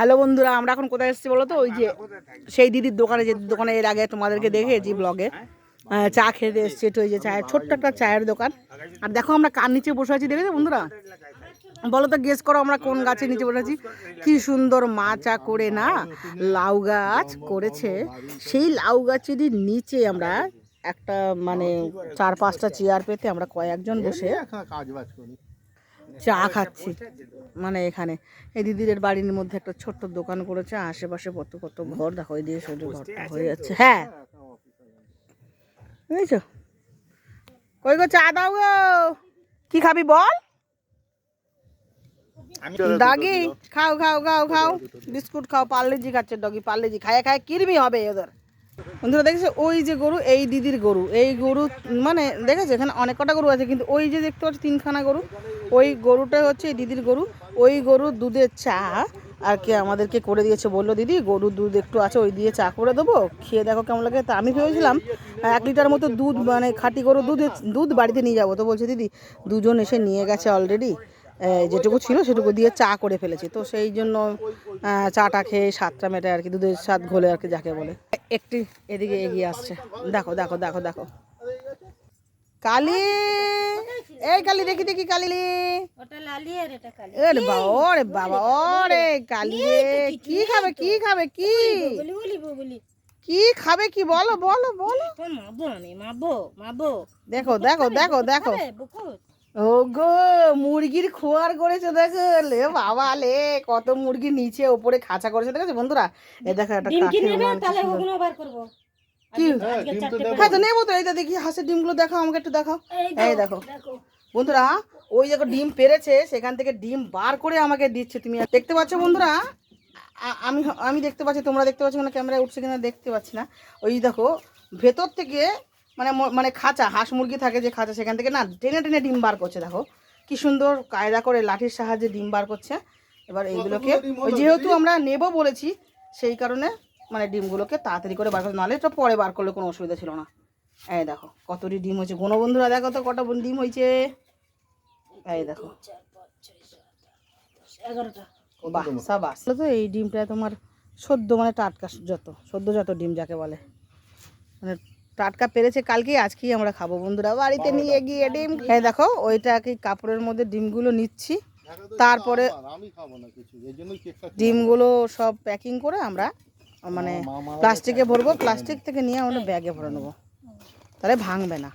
Hello বন্ধুরা, আমরা এখন কোথায় এসেছি বলো তো? ওই যে সেই দিদির দোকানে, যে দোকানে এর আগে তোমাদেরকে দেখেছি ব্লগে চা খেতে এসছি, একটু ওই যে চায়ের, ছোট্ট একটা চায়ের দোকান। আর দেখো আমরা কার নিচে বসে আছি, দেখেছ বন্ধুরা? বলো তো গেস করো আমরা কোন গাছের নিচে বসে আছি। কি সুন্দর মা চা করে না লাউ গাছ করেছে। সেই লাউ গাছেরই নিচে আমরা একটা মানে চার পাঁচটা চেয়ার পেতে আমরা কয়েকজন বসে কাজ বাজ করি চা খাচ্ছি মানে এখানে। এই দিদিদের বাড়ির মধ্যে একটা ছোট্ট দোকান করেছে আশেপাশে কত কত ঘর দেখো ওই দিয়ে শুধু ঘরটা হয়ে যাচ্ছে। হ্যাঁ। বুঝেছ? কই গো চা দাও গো। কি খাবি বল? ডাগি খাও খাও খাও খাও। বিস্কুট খাও পার্লেজি খাচ্ছে ডগি পার্লেজি খায় খায় কিরমি হবে ওদের। বন্ধুরা দেখেছ? ওই যে গরু এই দিদির গরু। এই গরু মানে দেখেছ? এখানে অনেক কটা গরু আছে কিন্তু ওই যে দেখতে পাচ্ছি তিনখানা গরু। ওই গরুটা হচ্ছে দিদির গরু। ওই গরুর দুধের চা আর কি আমাদেরকে করে দিয়েছে বলল, দিদি গরুর দুধ একটু আছে, ওই দিয়ে চা করে দেবো। খেয়ে দেখো কেমন লাগে। তা আমি ভেবেছিলাম, এক লিটার মতো দুধ মানে খাঁটি গরুর দুধ দুধ বাড়িতে নিয়ে যাব। তো বলছে, দিদি, দুজন এসে নিয়ে গেছে অলরেডি যেটুকু ছিল সেটুকু দিয়ে চা করে ফেলেছি। তো সেই জন্য চাটা খেয়ে সাতটা মেটে আর কি, দুধের স্বাদ ঘোলে আর কি যাকে বলে। একটি এদিকে এগিয়ে আসছে। দেখো দেখো দেখো দেখো। কালি! এই কালি দেখি দেখি কালি ওটা লালি আর এটা কালি। ওরে বাবা ওরে বাবা ওরে কালি রে। কি খাবে কি খাবে কি? বলি বলি বলি কি খাবে কি বলো বলো বলো। মাবো আমি মাবো মাবো দেখো দেখো দেখো দেখো। ও গো মুরগির খোয়ার করেছে দেখো। লে বাবা লে কত মুরগি নিচে ওপরে খাঁচা করেছে দেখেছ বন্ধুরা? এ দেখো একটা কাঠের কি? চারটে হ্যাঁ তো নেব তো এইটা দেখি হাঁসের ডিমগুলো দেখাও আমাকে একটু দেখাও। এই দেখো দেখো। বন্ধুরা ওই দেখো ডিম পেরেছে সেখান থেকে ডিম বার করে আমাকে দিচ্ছে তুমি দেখতে পাচ্ছ বন্ধুরা? আমি আমি দেখতে পাচ্ছি তোমরা দেখতে পাচ্ছ না ক্যামেরায় উঠছে কিনা দেখতে পাচ্ছি না। ওই দেখো ভেতর থেকে মানে মানে খাঁচা হাঁস মুরগি থাকে যে খাঁচা সেখান থেকে না টেনে টেনে ডিম বার করছে দেখো। কি সুন্দর কায়দা করে লাঠির সাহায্যে ডিম বার করছে। এবার এইগুলোকে ওই যেহেতু আমরা নেব বলেছি সেই কারণে মানে ডিমগুলোকে তাড়াতাড়ি করে বার করতে নাহলে এটা পরে বার করলে কোনো অসুবিধা ছিল না। এই দেখো কতটি ডিম হয়েছে। কোনো বন্ধুরা দেখো তো কটা ডিম হয়েছে। এই দেখো। এগারোটা। বাহ সাবাস। তো এই ডিমটা তোমার সদ্য মানে টাটকা যত সদ্য যত ডিম যাকে বলে। মানে টাটকা পেরেছে কালকেই আজকেই আমরা খাব। বন্ধুরা বাড়িতে নিয়ে গিয়ে ডিম। এই দেখো ওইটাকে কাপড়ের মধ্যে ডিমগুলো নিচ্ছি। তারপরে আমি খাব না কিছু এই জন্যই কেকটা ডিমগুলো সব প্যাকিং করে আমরা মানে প্লাস্টিকে ভরবো প্লাস্টিক থেকে নিয়ে আমরা ব্যাগে ভরে নেব। তাহলে ভাঙবে না।